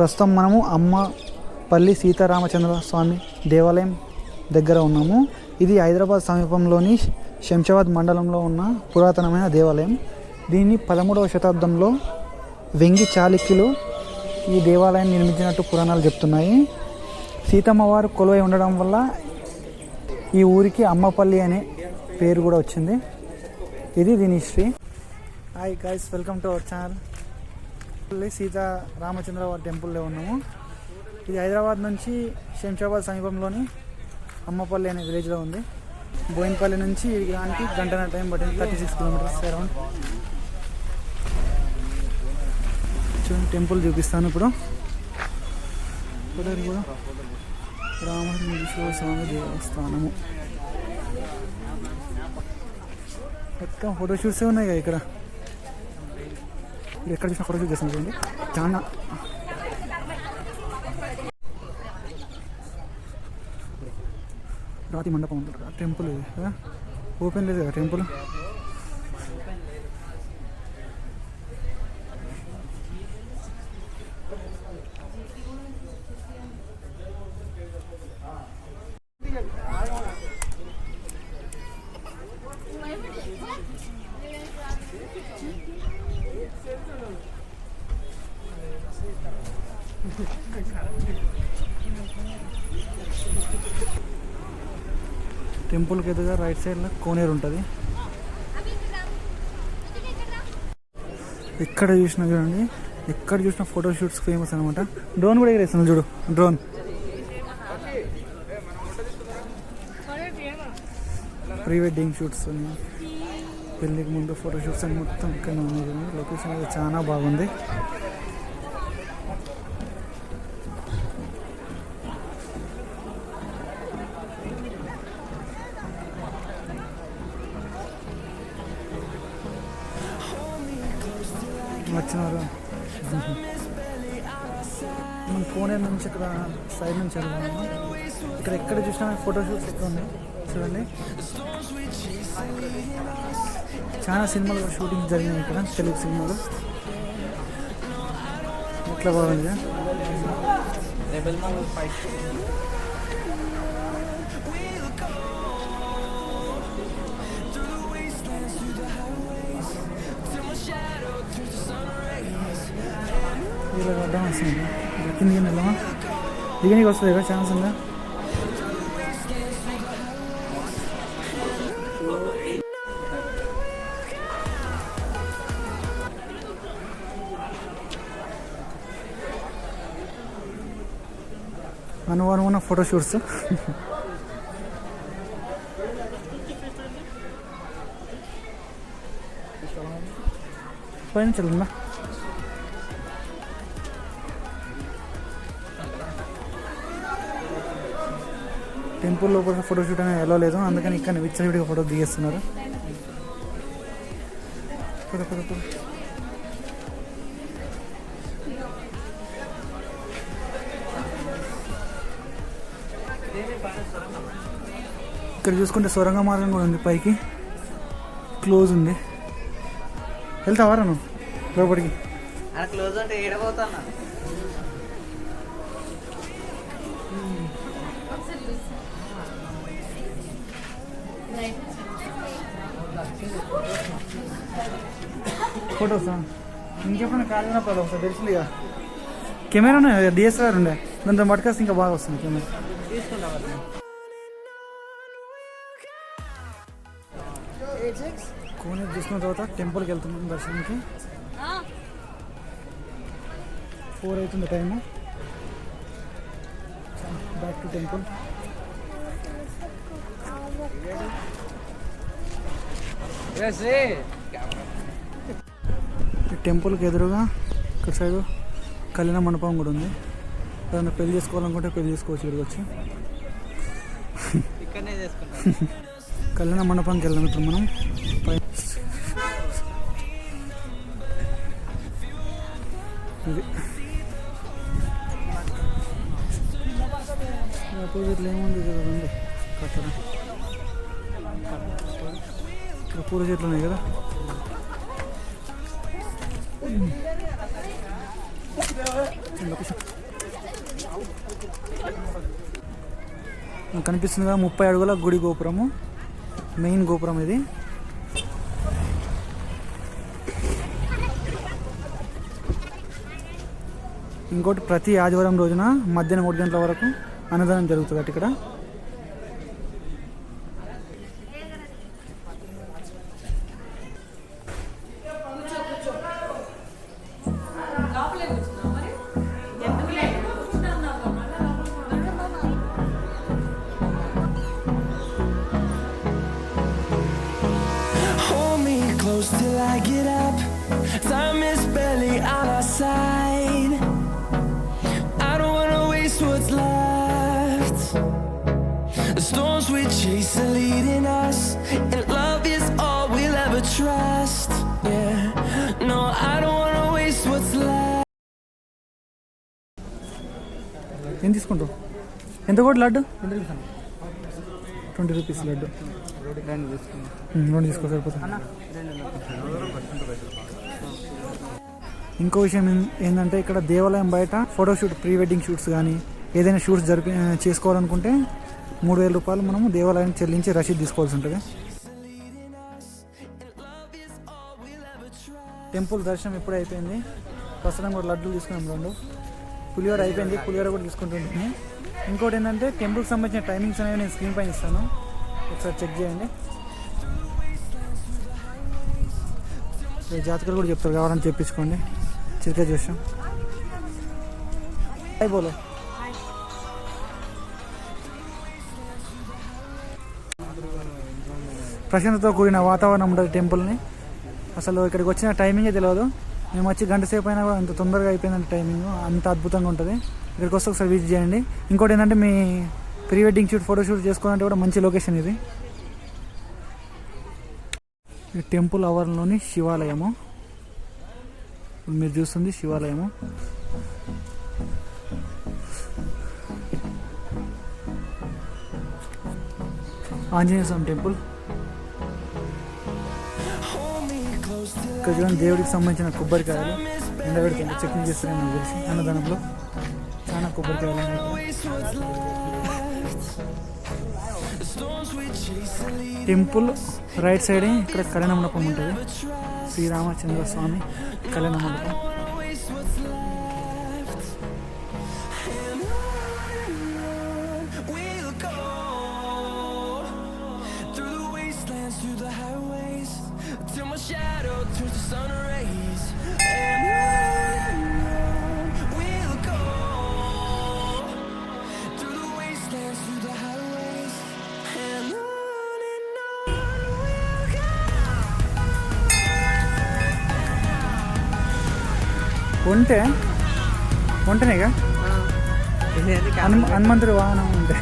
ప్రస్తుతం మనము అమ్మపల్లి సీతారామచంద్ర స్వామి దేవాలయం దగ్గర ఉన్నాము. ఇది హైదరాబాద్ సమీపంలోని శంషాబాద్ మండలంలో ఉన్న పురాతనమైన దేవాలయం. దీన్ని పదమూడవ శతాబ్దంలో వెంగి చాళుక్యులు ఈ దేవాలయాన్ని నిర్మించినట్టు పురాణాలు చెప్తున్నాయి. సీతమ్మ వారు కొలువై ఉండడం వల్ల ఈ ఊరికి అమ్మపల్లి అనే పేరు కూడా వచ్చింది. ఇది దీని history hi guys welcome to our channel Sita Ramachandra టెంపుల్లో ఉన్నాము. ఇది హైదరాబాద్ నుంచి శంషాబాద్ సమీపంలోని అమ్మపల్లి అనే విలేజ్లో ఉంది. బోయినపల్లి నుంచి దానికి గంటన టైం పట్టింది థర్టీ సిక్స్ కిలోమీటర్స్ అరౌండ్. చూడండి టెంపుల్ చూపిస్తాను ఇప్పుడు. చూడండి కూడా రామలింగేశ్వర స్వామి దేవస్థానము. మొత్తం ఫోటోషూట్సే ఉన్నాయి కదా ఇక్కడ? మీరు ఎక్కడ చూసిన ఫోటో చేస్తున్నాం చూడండి. చాలా రాతి మండపం ఉంటుంది టెంపుల్ కదా ఓపెన్ లేదు కదా టెంపుల్ టెంపుల్కి ఎదురుగా రైట్ సైడ్లో కోనేరు ఉంటుంది. ఎక్కడ చూసినా చూడండి ఎక్కడ చూసినా ఫోటో షూట్స్ ఫేమస్ అనమాట డ్రోన్ కూడా ఎగరేస్తున్నాను చూడు డ్రోన్ ప్రీ వెడ్డింగ్ షూట్స్ అని పెళ్ళికి ముందు ఫోటో షూట్స్ అని మొత్తం ఇక్కడ ఉన్నాయి లొకేషన్ అయితే చాలా బాగుంది. వచ్చినారు. మనం కోనేరు నుంచి ఇక్కడ సైడ్ నుంచి వెళ్దాము. ఇక్కడ ఎక్కడ చూసినా ఫోటో షూట్స్ ఎక్కువ ఉన్నాయి? చూడండి. చాలా సినిమాలు షూటింగ్ జరిగినాయి ఇక్కడ తెలుగు సినిమాలు. ఎట్లా బాగుంది? ఇలా అడ్డం వస్తుంది కిందికి వెళ్దామా దిగనికి వస్తుంది కదా ఛాన్స్ ఉందా అనువానమైన ఫోటో షూట్స్ పైన చల్లందా టెంపుల్ లోపల ఫోటో షూట్ అనేది ఎలా లేదు అందుకని ఇక్కడ విచ్చలవిడిగా ఫోటో దిగేస్తున్నారు. పద, పద, పద. ఇక్కడ చూసుకుంటే సొరంగ మార్గం కూడా ఉంది పైకి. క్లోజ్ ఉంది. వెళ్తావారా నువ్వు? లోపలికి. క్లోజ్ అంటే ఏడబోతున్నా ఫోటోసా ఇంకెప్పుడైనా కాలిన పదం ఒకసారి తెలిసింది ఇక కెమెరా ఉన్నాయి డిఎస్ఆర్ ఉండే. దాంతో పట్టుకొస్తే ఇంకా బాగా వస్తుంది కెమెరా కోనేరు చూసుకున్న తర్వాత టెంపుల్కి వెళ్తున్నాం దర్శనానికి ఫోర్ అవుతుంది టైము బ్యాక్ టు టెంపుల్ టెంపుల్కి ఎదురుగా ఇక్కడ సైడ్ కళ్యాణ మండపం కూడా ఉంది. ఏదైనా పెళ్ళి చేసుకోవాలనుకుంటే పెళ్ళి చేసుకోవచ్చు ఇక్కడికి వచ్చి. కళ్యాణ మండపానికి వెళ్దాం ఇప్పుడు మనం. ఇది. ఆపోజిట్లో ఏముంది? ఉంది. కట్టడం. ఇక్కడ పూల చెట్లు ఉన్నాయి కదా. మనకు కనిపిస్తుందిగా ముప్పై అడుగుల గుడి గోపురము. మెయిన్ గోపురం ఇది. ఇంకోటి ప్రతి ఆదివారం రోజున మధ్యాహ్నం మూడు గంటల వరకు అన్నదానం జరుగుతుంది అటు ఇక్కడ. close till I get up. Time is barely on our side. I don't wanna waste what's left. The storms we chase are leading us, and love is all we'll ever trust. Yeah, no, I don't wanna waste what's left. ఏం తీసుకుంటావు ఎంత కూడా laddu twenty rupees laddu um, రెండు తీసుకో సరిపోతుంది. ఇంకో విషయం ఏంటంటే ఇక్కడ దేవాలయం బయట ఫోటోషూట్ ప్రీ వెడ్డింగ్ షూట్స్ కానీ ఏదైనా షూట్స్ జరిపి చేసుకోవాలనుకుంటే మూడు వేల రూపాయలు మనము దేవాలయం చెల్లించి రసీదు తీసుకోవాల్సి ఉంటుంది. టెంపుల్ దర్శనం ఎప్పుడు అయిపోయింది. ప్రస్తుతం కూడా లడ్డూలు తీసుకున్నాం రెండు. పులిహోర అయిపోయింది పులిహోర కూడా తీసుకుంటుంటుంది ఇంకోటి ఏంటంటే టెంపుల్కి సంబంధించిన టైమింగ్స్ అనేవి నేను స్క్రీన్ పైన ఇస్తాను. ఒకసారి చెక్ చేయండి. జాతకలు కూడా చెప్తారు కావాలని చెప్పించుకోండి. చిరికా చూసాం. హాయ్ బోలో. ప్రశాంతతో కూడిన వాతావరణం ఉంటుంది టెంపుల్ని. అసలు ఇక్కడికి వచ్చిన టైమింగే తెలియదు మేము వచ్చి గంట సేపు అయినా కూడా అంత తొందరగా అయిపోయిందంటే టైమింగ్ అంత అద్భుతంగా ఉంటుంది. ఇక్కడికి వస్తే ఒకసారి విజిట్ చేయండి. ఇంకోటి ఏంటంటే మీ pre wedding shoot photo shoot చేసుకోవాలంటే కూడా మంచి లొకేషన్ ఇది. ఈ టెంపుల్ ఆవరణలోని శివాలయము. మీరు చూస్తుంది శివాలయము. ఆంజనేయ స్వామి టెంపుల్. ఇక్కడ చూడండి దేవుడికి సంబంధించిన కొబ్బరికాయలు. ఎండబెడుతుంది చెక్కింగ్ చేస్తున్నాయి నాకు తెలిసి అన్నదానంలో. చాలా కొబ్బరికాయలు టెంపుల్ రైట్ సైడ్ ఇక్కడ కళ్యాణ మండపం ఉంటుంది శ్రీరామచంద్ర స్వామి కళ్యాణ మండపం wanna waste what's left. And on the wastelands, through the highways, till my shadow turns to sun rays. ఒంటనేగా Hanuma హనుమంతుడి వాహనం ఉంటే.